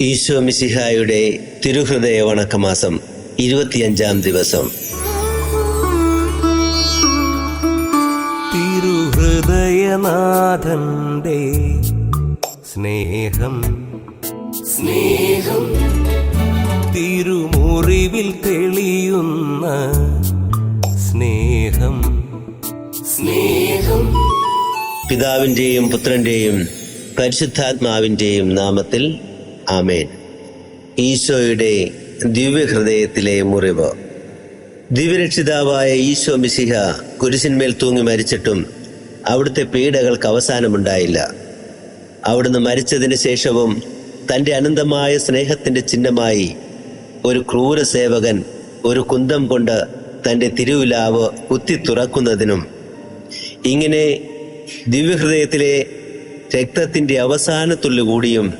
ഈശോ മിശിഹായുടെ തിരുഹൃദയ വണക്കമാസം ഇരുപത്തിയഞ്ചാം ദിവസം. തിരുഹൃദയനാഥന്റെ സ്നേഹം. സ്നേഹം. തിരുമുറിവിൽ തെളിയുന്ന സ്നേഹം. സ്നേഹം. പിതാവിന്റെയും പുത്രന്റെയും പരിശുദ്ധാത്മാവിന്റെയും നാമത്തിൽ ആമേൻ. ഈശോയുടെ ദിവ്യഹൃദയത്തിലെ മുറിവ്. ദിവ്യരക്ഷിതാവായ ഈശോ മിശിഹ കുരിശിന്മേൽ തൂങ്ങി മരിച്ചിട്ടും അവിടുത്തെ പീഡകൾക്ക് അവസാനമുണ്ടായില്ല. അവിടുന്ന് മരിച്ചതിന് ശേഷവും തന്റെ അനന്തമായ സ്നേഹത്തിന്റെ ചിഹ്നമായി ഒരു ക്രൂര സേവകൻ ഒരു കുന്തം കൊണ്ട് തന്റെ തിരുവിലാവ് കുത്തി തുറക്കുന്നതിനും ഇങ്ങനെ ദിവ്യഹൃദയത്തിലെ രക്തത്തിന്റെ അവസാനത്തുള്ളു കൂടിയും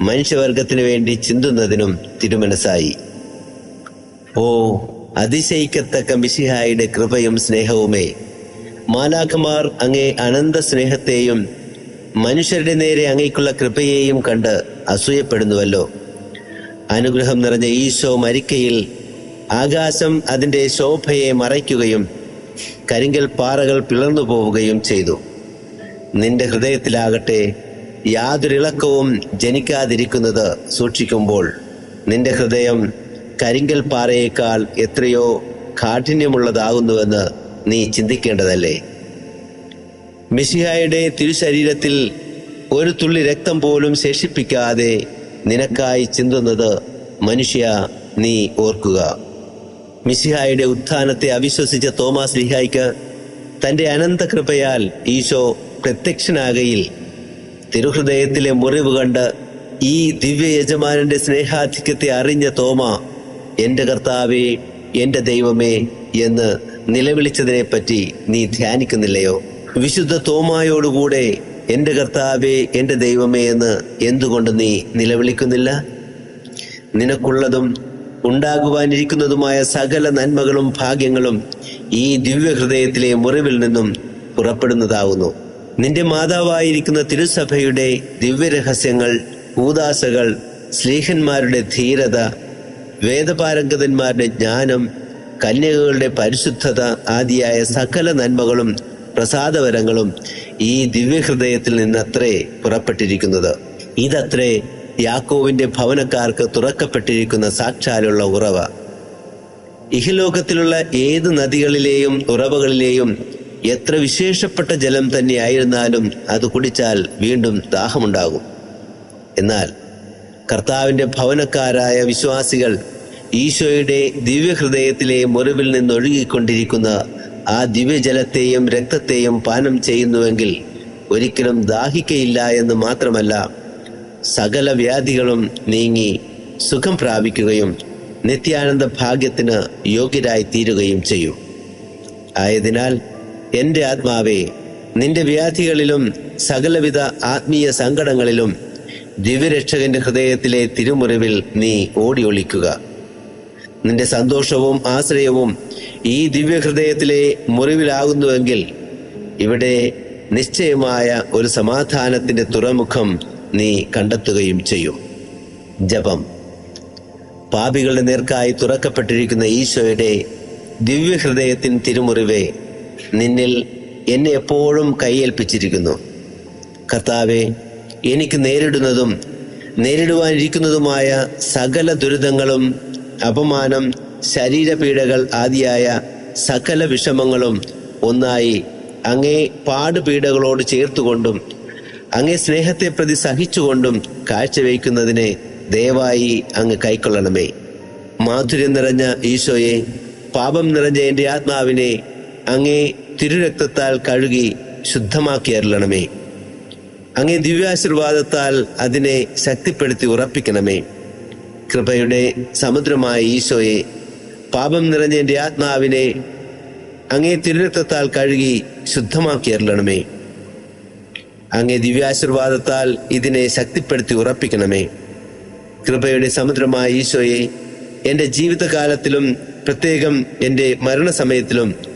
മനുഷ്യവർഗത്തിനു വേണ്ടി ചിന്തുന്നതിനും തിരുമനസായി ഓ അതിശയിക്കത്തക്ക മിശിഹായുടെ കൃപയും സ്നേഹവുമേ. മാലാഖമാർ അങ്ങേ അനന്ത സ്നേഹത്തെയും മനുഷ്യരുടെ നേരെ അങ്ങേക്കുള്ള കൃപയെയും കണ്ട് അസൂയപ്പെടുന്നുവല്ലോ. അനുഗ്രഹം നിറഞ്ഞ ഈശോ മരിക്കയിൽ ആകാശം അതിന്റെ ശോഭയെ മറയ്ക്കുകയും കരിങ്കൽ പാറകൾ പിളർന്നു പോവുകയും ചെയ്തു. നിന്റെ ഹൃദയത്തിലാകട്ടെ യാതൊരിളക്കവും ജനിക്കാതിരിക്കുന്നത് സൂക്ഷിക്കുമ്പോൾ നിന്റെ ഹൃദയം കരിങ്കൽ പാറയേക്കാൾ എത്രയോ കാഠിന്യമുള്ളതാകുന്നുവെന്ന് നീ ചിന്തിക്കേണ്ടതല്ലേ? മിസിഹായുടെ തിരുശരീരത്തിൽ ഒരു തുള്ളി രക്തം പോലും ശേഷിപ്പിക്കാതെ നിനക്കായി ചിന്തുന്നത് മനുഷ്യ നീ ഓർക്കുക. മിസിഹായുടെ ഉത്ഥാനത്തെ അവിശ്വസിച്ച തോമാസ് ലിഹായ്ക്ക് തന്റെ അനന്ത കൃപയാൽ ഈശോ പ്രത്യക്ഷനാകയിൽ തിരുഹൃദയത്തിലെ മുറിവ് കണ്ട് ഈ ദിവ്യ യജമാനന്റെ സ്നേഹാധിക്യത്തെ അറിഞ്ഞ തോമ എന്റെ കർത്താവേ എന്റെ ദൈവമേ എന്ന് നിലവിളിച്ചതിനെപ്പറ്റി നീ ധ്യാനിക്കുന്നില്ലയോ? വിശുദ്ധ തോമായോടുകൂടെ എന്റെ കർത്താവേ എന്റെ ദൈവമേ എന്ന് എന്തുകൊണ്ട് നീ നിലവിളിക്കുന്നില്ല? നിനക്കുള്ളതും ഉണ്ടാകുവാനിരിക്കുന്നതുമായ സകല നന്മകളും ഭാഗ്യങ്ങളും ഈ ദിവ്യഹൃദയത്തിലെ മുറിവിൽ നിന്നും പുറപ്പെടുന്നതാകുന്നു നിന്റെ മാതാവായിരിക്കുന്ന തിരുസഭയുടെ ദിവ്യരഹസ്യങ്ങൾ ഭൂദാസകൾ സ്ലീഹന്മാരുടെ ധീരത വേദപാരംഗതന്മാരുടെ ജ്ഞാനം കന്യകകളുടെ പരിശുദ്ധത ആദിയായ സകല നന്മകളും പ്രസാദവരങ്ങളും ഈ ദിവ്യഹൃദയത്തിൽ നിന്നത്രേ പുറപ്പെട്ടിരിക്കുന്നത്. ഇതത്രേ യാക്കോവിന്റെ ഭവനക്കാർക്ക് തുറക്കപ്പെട്ടിരിക്കുന്ന സാക്ഷാലുള്ള ഉറവ. ഇഹലോകത്തിലുള്ള ഏത് നദികളിലെയും ഉറവകളിലെയും എത്ര വിശേഷപ്പെട്ട ജലം തന്നെയായിരുന്നാലും അത് കുടിച്ചാൽ വീണ്ടും ദാഹമുണ്ടാകും. എന്നാൽ കർത്താവിന്റെ ഭവനക്കാരായ വിശ്വാസികൾ ഈശോയുടെ ദിവ്യഹൃദയത്തിലെ മുറിവിൽ നിന്നൊഴുകിക്കൊണ്ടിരിക്കുന്ന ആ ദിവ്യജലത്തെയും രക്തത്തെയും പാനം ചെയ്യുന്നുവെങ്കിൽ ഒരിക്കലും ദാഹിക്കയില്ല എന്ന് മാത്രമല്ല സകല വ്യാധികളും നീങ്ങി സുഖം പ്രാപിക്കുകയും നിത്യാനന്ദ ഭാഗ്യത്തിന് യോഗ്യരായി തീരുകയും ചെയ്യും. ആയതിനാൽ എന്റെ ആത്മാവേ നിന്റെ വ്യാധികളിലും സകലവിധ ആത്മീയ സങ്കടങ്ങളിലും ദിവ്യരക്ഷകന്റെ ഹൃദയത്തിലെ തിരുമുറിവിൽ നീ ഓടി ഒളിക്കുക നിന്റെ സന്തോഷവും ആശ്രയവും ഈ ദിവ്യഹൃദയത്തിലെ മുറിവിലാകുന്നുവെങ്കിൽ ഇവിടെ നിശ്ചയമായ ഒരു സമാധാനത്തിന്റെ തുറമുഖം നീ കണ്ടെത്തുകയും ചെയ്യും. ജപം. പാപികളുടെ നേർക്കായി തുറക്കപ്പെട്ടിരിക്കുന്ന ഈശോയുടെ ദിവ്യഹൃദയത്തിൻ തിരുമുറിവെ നിന്നിൽ എന്നെ എപ്പോഴും കൈയേൽപ്പിച്ചിരിക്കുന്നു. കർത്താവെ എനിക്ക് നേരിടുന്നതും നേരിടുവാനിരിക്കുന്നതുമായ സകല ദുരിതങ്ങളും അപമാനം ശരീരപീഡകൾ ആദിയായ സകല വിഷമങ്ങളും ഒന്നായി അങ്ങേ പാടുപീഡകളോട് ചേർത്തുകൊണ്ടും അങ്ങേ സ്നേഹത്തെ പ്രതി സഹിച്ചുകൊണ്ടും കാഴ്ചവെക്കുന്നതിനെ ദയവായി അങ്ങ് കൈക്കൊള്ളണമേ. മാധുര്യം നിറഞ്ഞ ഈശോയെ പാപം നിറഞ്ഞ എന്റെ ആത്മാവിനെ അങ്ങേ തിരുരക്തത്താൽ കഴുകി ശുദ്ധമാക്കി അരുളണമേ. അങ്ങേ ദിവ്യാശീർവാദത്താൽ അതിനെ ശക്തിപ്പെടുത്തി ഉറപ്പിക്കണമേ. കൃപയുടെ സമുദ്രമായ ഈശോയെ പാപം നിറഞ്ഞ എന്റെ ആത്മാവിനെ അങ്ങേ തിരുരക്തത്താൽ കഴുകി ശുദ്ധമാക്കി അരുളണമേ. അങ്ങേ ദിവ്യാശീർവാദത്താൽ ഇതിനെ ശക്തിപ്പെടുത്തി ഉറപ്പിക്കണമേ. കൃപയുടെ സമുദ്രമായ ഈശോയെ എന്റെ ജീവിതകാലത്തിലും പ്രത്യേകം എന്റെ മരണസമയത്തിലും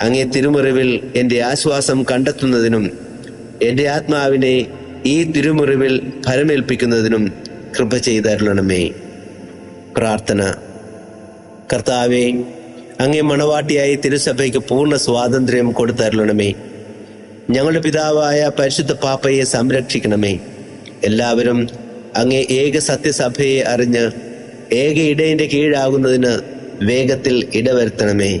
അങ്ങേ തിരുമുറിവിൽ എന്റെ ആശ്വാസം കണ്ടെത്തുന്നതിനും എന്റെ ആത്മാവിനെ ഈ തിരുമുറിവിൽ ഫലമേൽപ്പിക്കുന്നതിനും കൃപ ചെയ്തരുളണമേ. പ്രാർത്ഥന. കർത്താവെ അങ്ങേ മണവാട്ടിയായി തിരുസഭയ്ക്ക് പൂർണ സ്വാതന്ത്ര്യം കൊടുത്തരുളണമേ. ഞങ്ങളുടെ പിതാവായ പരിശുദ്ധ പാപ്പയെ സംരക്ഷിക്കണമേ. എല്ലാവരും അങ്ങേ ഏക സത്യസഭയെ അറിഞ്ഞ് ഏക ഇടയന്റെ കീഴാകുന്നതിന് വേഗത്തിൽ ഇടവരുത്തണമേ.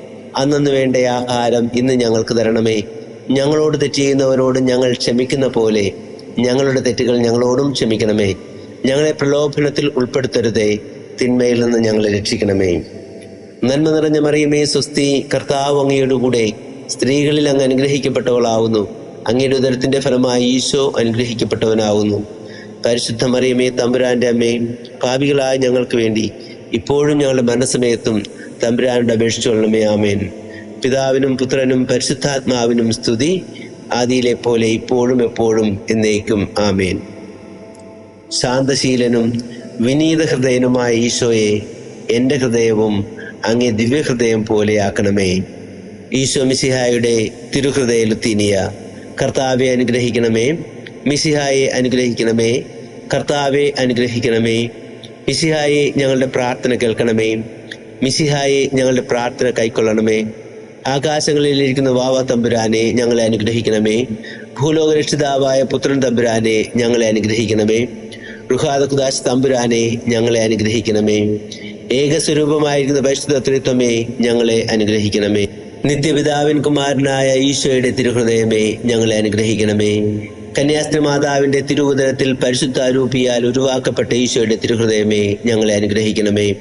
അന്നു വേണ്ട ആഹാരം ഇന്ന് ഞങ്ങൾക്ക് തരണമേ. ഞങ്ങളോട് തെറ്റ് ചെയ്യുന്നവരോട് ഞങ്ങൾ ക്ഷമിക്കുന്ന പോലെ ഞങ്ങളുടെ തെറ്റുകൾ ഞങ്ങളോടും ക്ഷമിക്കണമേ. ഞങ്ങളെ പ്രലോഭനത്തിൽ ഉൾപ്പെടുത്തരുതേ തിന്മയിൽ നിന്ന് ഞങ്ങളെ രക്ഷിക്കണമേ. നന്മ നിറഞ്ഞ മറിയമേ സ്വസ്തി കർത്താവ് അങ്ങയുടെ കൂടെ സ്ത്രീകളിൽ അങ്ങ് അനുഗ്രഹിക്കപ്പെട്ടവളാവുന്നു. അങ്ങയുടെ ഉദരത്തിന്റെ ഫലമായി ഈശോ അനുഗ്രഹിക്കപ്പെട്ടവനാവുന്നു. പരിശുദ്ധ മറിയമേ തമ്പുരാന്റെ അമ്മേ പാപികളായ ഞങ്ങൾക്ക് വേണ്ടി ഇപ്പോഴും ഞങ്ങളുടെ മനസ്സമയത്തും തമ്പുരാനുടെ അപേക്ഷിച്ചുകൊള്ളണമേ ആമേൻ. പിതാവിനും പുത്രനും പരിശുദ്ധാത്മാവിനും സ്തുതി ആദിയിലെ പോലെ ഇപ്പോഴും എപ്പോഴും എന്നേക്കും ആമേൻ. ശാന്തശീലനും വിനീത ഹൃദയനുമായ ഈശോയെ എന്റെ ഹൃദയവും അങ്ങേ ദിവ്യഹൃദയം പോലെയാക്കണമേ ഈശോ മിസിഹായുടെ തിരുഹൃദയ ലുത്തീനിയ കർത്താവെ അനുഗ്രഹിക്കണമേ. മിസിഹായെ അനുഗ്രഹിക്കണമേ കർത്താവെ അനുഗ്രഹിക്കണമേ. മിസിഹായെ ഞങ്ങളുടെ പ്രാർത്ഥന കേൾക്കണമേ. മിസിഹായെ ഞങ്ങളുടെ പ്രാർത്ഥന കൈക്കൊള്ളണമേ. ആകാശങ്ങളിലിരിക്കുന്ന വാവ തമ്പുരാനെ ഞങ്ങളെ അനുഗ്രഹിക്കണമേ. ഭൂലോകരക്ഷിതാവായ പുത്രൻ തമ്പുരാനെ ഞങ്ങളെ അനുഗ്രഹിക്കണമേ. റുഹാദകുദാസ് തമ്പുരാനെ ഞങ്ങളെ അനുഗ്രഹിക്കണമേ. ഏകസ്വരൂപമായിരിക്കുന്ന പരിശുദ്ധ ഞങ്ങളെ അനുഗ്രഹിക്കണമേ. നിത്യപിതാവിൻ കുമാരനായ ഈശോയുടെ തിരുഹൃദയമേ ഞങ്ങളെ അനുഗ്രഹിക്കണമേ. കന്യാസ്ത്രീ മാതാവിന്റെ തിരുവുദരത്തിൽ പരിശുദ്ധാരൂപിയാൽ ഉരുവാക്കപ്പെട്ട ഈശോയുടെ തിരുഹൃദയമേ ഞങ്ങളെ അനുഗ്രഹിക്കണമേ.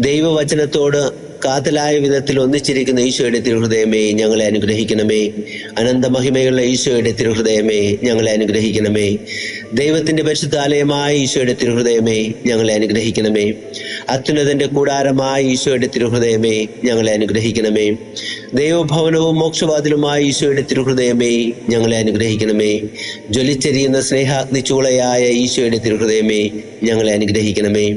ദൈവവചനത്തോട് കാതലായ വിധത്തിൽ ഒന്നിച്ചിരിക്കുന്ന ഈശോയുടെ തിരുഹൃദയമേ ഞങ്ങളെ അനുഗ്രഹിക്കണമേ. അനന്തമഹിമയുള്ള ഈശോയുടെ തിരുഹൃദയമേ ഞങ്ങളെ അനുഗ്രഹിക്കണമേ. ദൈവത്തിന്റെ പരിശുദ്ധാലയമായ ഈശോയുടെ തിരുഹൃദയമേ ഞങ്ങളെ അനുഗ്രഹിക്കണമേ. അത്യുന്നതന്റെ കൂടാരമായ ഈശോയുടെ തിരുഹൃദയമേ ഞങ്ങളെ അനുഗ്രഹിക്കണമേ. ദൈവഭവനവും മോക്ഷവാതിലുമായ ഈശോയുടെ തിരുഹൃദയമേ ഞങ്ങളെ അനുഗ്രഹിക്കണമേ. ജ്വലിച്ചെരിയുന്ന സ്നേഹാഗ്നിചൂളയായ ഈശോയുടെ തിരുഹൃദയമേ ഞങ്ങളെ അനുഗ്രഹിക്കണമേ.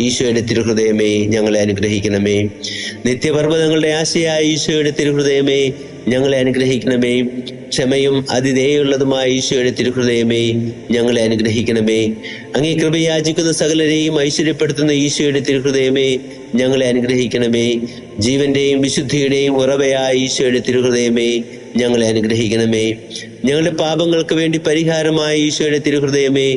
ഈശോയുടെ തിരുഹൃദയമേ ഞങ്ങളെ അനുഗ്രഹിക്കണമേ. നിത്യപർവതങ്ങളുടെ ആശയായ ഈശോയുടെ തിരുഹൃദയമേ ഞങ്ങളെ അനുഗ്രഹിക്കണമേ. ക്ഷമയും അതിഥേയുള്ളതുമായ ഈശോയുടെ തിരുഹൃദയമേ ഞങ്ങളെ അനുഗ്രഹിക്കണമേ. അങ്ങേ കൃപയാചിക്കുന്ന സകലരെയും ഐശ്വര്യപ്പെടുത്തുന്ന ഈശോയുടെ തിരുഹൃദയമേ ഞങ്ങളെ അനുഗ്രഹിക്കണമേ. ജീവന്റെയും വിശുദ്ധിയുടെയും ഉറവയായ ഈശോയുടെ തിരുഹൃദയമേ ഞങ്ങളെ അനുഗ്രഹിക്കണമേ. ഞങ്ങളുടെ പാപങ്ങൾക്ക് വേണ്ടി പരിഹാരമായ ഈശോയുടെ തിരുഹൃദയമേ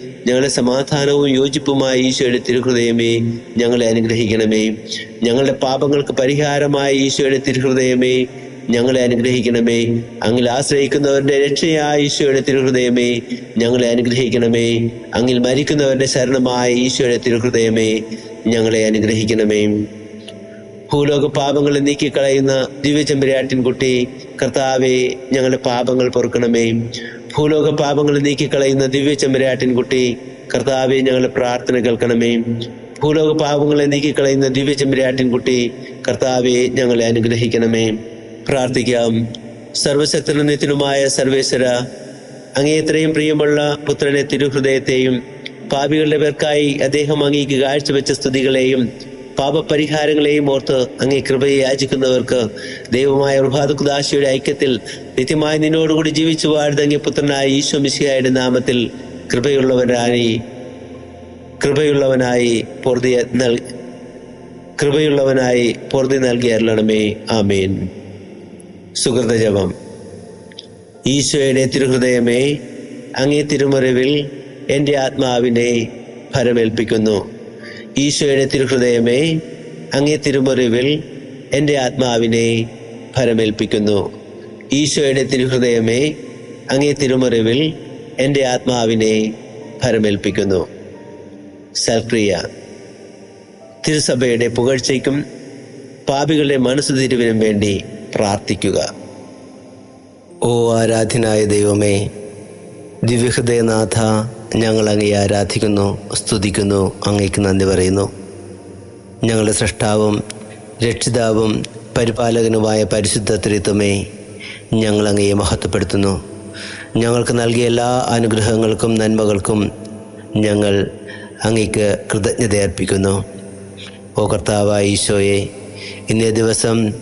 ഞങ്ങളുടെ സമാധാനവും യോജിപ്പുമായ ഈശോയുടെ തിരുഹൃദയമേ ഞങ്ങളെ അനുഗ്രഹിക്കണമേ. ഞങ്ങളുടെ പാപങ്ങൾക്ക് പരിഹാരമായ ഈശോയുടെ തിരുഹൃദയമേ ഞങ്ങളെ അനുഗ്രഹിക്കണമേ. അങ്ങിൽ ആശ്രയിക്കുന്നവരുടെ രക്ഷയായ ഈശോയുടെ തിരുഹൃദയമേ ഞങ്ങളെ അനുഗ്രഹിക്കണമേ. അങ്ങിൽ മരിക്കുന്നവരുടെ ശരണമായ ഈശോയുടെ തിരുഹൃദയമേ ഞങ്ങളെ അനുഗ്രഹിക്കണമേ. ഭൂലോക പാപങ്ങളെ നീക്കിക്കളയുന്ന ദിവ്യചമ്പരാട്ടിൻ കുട്ടി കർത്താവെ ഞങ്ങളുടെ പാപങ്ങൾ പൊറുക്കണമേ. ഭൂലോക പാപങ്ങൾ നീക്കിക്കളയുന്ന ദിവ്യ ചെമ്പരാട്ടിൻകുട്ടി കർത്താവെ ഞങ്ങളുടെ പ്രാർത്ഥന കേൾക്കണമേ. ഭൂലോക പാപങ്ങളെ നീക്കിക്കളയുന്ന ദിവ്യ ചെമ്പരാട്ടിൻകുട്ടി കർത്താവെ ഞങ്ങളെ അനുഗ്രഹിക്കണമേ. പ്രാർത്ഥിക്കാം. സർവശക്തനും നിത്യനുമായ സർവേശ്വര അങ്ങേത്രയും പ്രിയമുള്ള പുത്രനെ തിരുഹൃദയത്തെയും പാപികളുടെ പേർക്കായി അദ്ദേഹം അങ്ങേക്ക് കാഴ്ചവെച്ച സ്തുതികളെയും പാപപരിഹാരങ്ങളെയും ഓർത്ത് അങ്ങേ കൃപയെ യാചിക്കുന്നവർക്ക് ദൈവമായ ഉർഭാദുദാശിയുടെ ഐക്യത്തിൽ നിത്യമായി നിന്നോടുകൂടി ജീവിച്ചു വാഴുതങ്ങി പുത്രനായ ഈശോ മിശിഹായുടെ നാമത്തിൽ കൃപയുള്ളവനായി കൃപയുള്ളവനായി പൊറുതി കൃപയുള്ളവനായി പൊറുതി നൽകി അരുളണമേ. ആമേൻ. സുഹൃതജപം ഈശോയുടെ തിരുഹൃദയമേ അങ്ങേ തിരുമറിവിൽ എന്റെ ആത്മാവിനെ ഫലമേൽപ്പിക്കുന്നു ഈശോയുടെ തിരുഹൃദയമേ അങ്ങേ തിരുമറിവിൽ എന്റെ ആത്മാവിനെ ഫലമേൽപ്പിക്കുന്നു ഈശോയുടെ തിരുഹൃദയമേ അങ്ങേ തിരുമറിവിൽ എന്റെ ആത്മാവിനെ ഫലമേൽപ്പിക്കുന്നു സൽക്രിയ. തിരുസഭയുടെ പുകഴ്ചയ്ക്കും പാപികളുടെ മനസ്സ് തിരിവിനും വേണ്ടി പ്രാർത്ഥിക്കുക. ഓ ആരാധ്യനായ ദൈവമേ ദിവ്യഹൃദയനാഥ ഞങ്ങൾ അങ്ങയെ ആരാധിക്കുന്നു സ്തുതിക്കുന്നു അങ്ങയ്ക്ക് നന്ദി പറയുന്നു. ഞങ്ങളുടെ സൃഷ്ടാവും രക്ഷിതാവും പരിപാലകനുമായ പരിശുദ്ധ ത്രിത്വമേ ഞങ്ങൾ അങ്ങയെ മഹത്വപ്പെടുത്തുന്നു. ഞങ്ങൾക്ക് നൽകിയ എല്ലാ അനുഗ്രഹങ്ങൾക്കും നന്മകൾക്കും ഞങ്ങൾ അങ്ങയ്ക്ക് കൃതജ്ഞത അർപ്പിക്കുന്നു. ഓ കർത്താവായ ഈശോയെ ഇന്നേ ദിവസം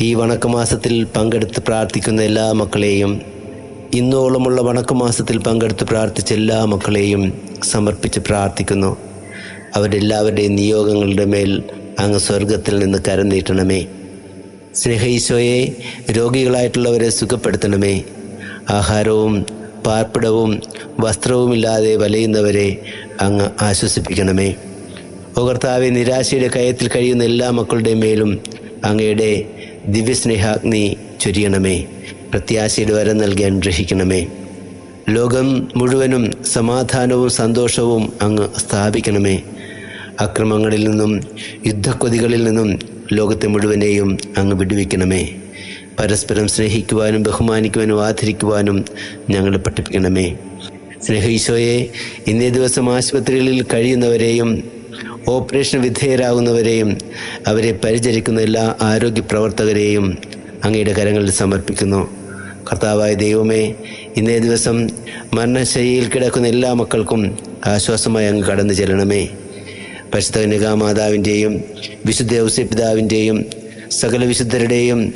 ഈ വണക്കമാസത്തിൽ പങ്കെടുത്ത് പ്രാർത്ഥിക്കുന്ന എല്ലാ മക്കളെയും ഇന്നോളമുള്ള വണക്കമാസത്തിൽ പങ്കെടുത്ത് പ്രാർത്ഥിച്ച എല്ലാ മക്കളെയും സമർപ്പിച്ച് പ്രാർത്ഥിക്കുന്നു. അവരെല്ലാവരുടെയും നിയോഗങ്ങളുടെ മേൽ അങ്ങ് സ്വർഗത്തിൽ നിന്ന് കരം നീട്ടണമേ. സ്നേഹ ഈശോയെ രോഗികളായിട്ടുള്ളവരെ സുഖപ്പെടുത്തണമേ. ആഹാരവും പാർപ്പിടവും വസ്ത്രവുമില്ലാതെ വലയുന്നവരെ അങ്ങ് ആശ്വസിപ്പിക്കണമേ. ഓ നിരാശയുടെ കയത്തിൽ കഴിയുന്ന എല്ലാ മക്കളുടെ മേലും അങ്ങയുടെ ദിവ്യസ്നേഹാഗ്നി ചൊരിയണമേ. പ്രത്യാശയുടെ വരം നൽകി അനുഗ്രഹിക്കണമേ ലോകം മുഴുവനും സമാധാനവും സന്തോഷവും അങ്ങ് സ്ഥാപിക്കണമേ. അക്രമങ്ങളിൽ നിന്നും യുദ്ധക്കൊതികളിൽ നിന്നും ലോകത്തെ മുഴുവനെയും അങ്ങ് വിടുവിക്കണമേ. പരസ്പരം സ്നേഹിക്കുവാനും ബഹുമാനിക്കുവാനും ആദരിക്കുവാനും ഞങ്ങളെ പഠിപ്പിക്കണമേ. സ്നേഹീശോയെ ഇന്നേ ദിവസം ആശുപത്രികളിൽ കഴിയുന്നവരെയും ഓപ്പറേഷൻ വിധേയരാകുന്നവരെയും അവരെ പരിചരിക്കുന്ന എല്ലാ ആരോഗ്യ പ്രവർത്തകരെയും അങ്ങയുടെ കരങ്ങളിൽ സമർപ്പിക്കുന്നു. കർത്താവായ ദൈവമേ ഇന്നേ ദിവസം മരണശൈലിയിൽ കിടക്കുന്ന എല്ലാ മക്കൾക്കും ആശ്വാസമായി അങ്ങ് കടന്നു ചെല്ലണമേ. പരിശുദ്ധ കന്യകാമാതാവിന്റെയും വിശുദ്ധ ഔസ്യപിതാവിന്റെയും സകല വിശുദ്ധരുടെയും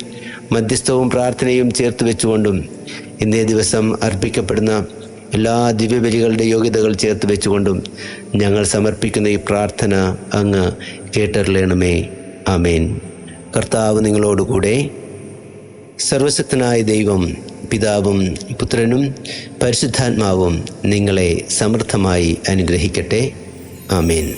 മധ്യസ്ഥവും പ്രാർത്ഥനയും ചേർത്ത് വെച്ചുകൊണ്ടും ഇന്നേ ദിവസം അർപ്പിക്കപ്പെടുന്ന എല്ലാ ദിവ്യബലികളുടെ യോഗ്യതകൾ ചേർത്ത് വെച്ചുകൊണ്ടും ഞങ്ങൾ സമർപ്പിക്കുന്ന ഈ പ്രാർത്ഥന അങ്ങ് കേട്ടറിയണമേ. ആമേൻ. കർത്താവ് നിങ്ങളോടുകൂടെ സർവശക്തനായ ദൈവം പിതാവും പുത്രനും പരിശുദ്ധാത്മാവും നിങ്ങളെ സമൃദ്ധമായി അനുഗ്രഹിക്കട്ടെ. ആമേൻ.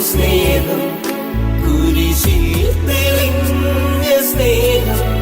സ്നേഹം സ്നേഹം.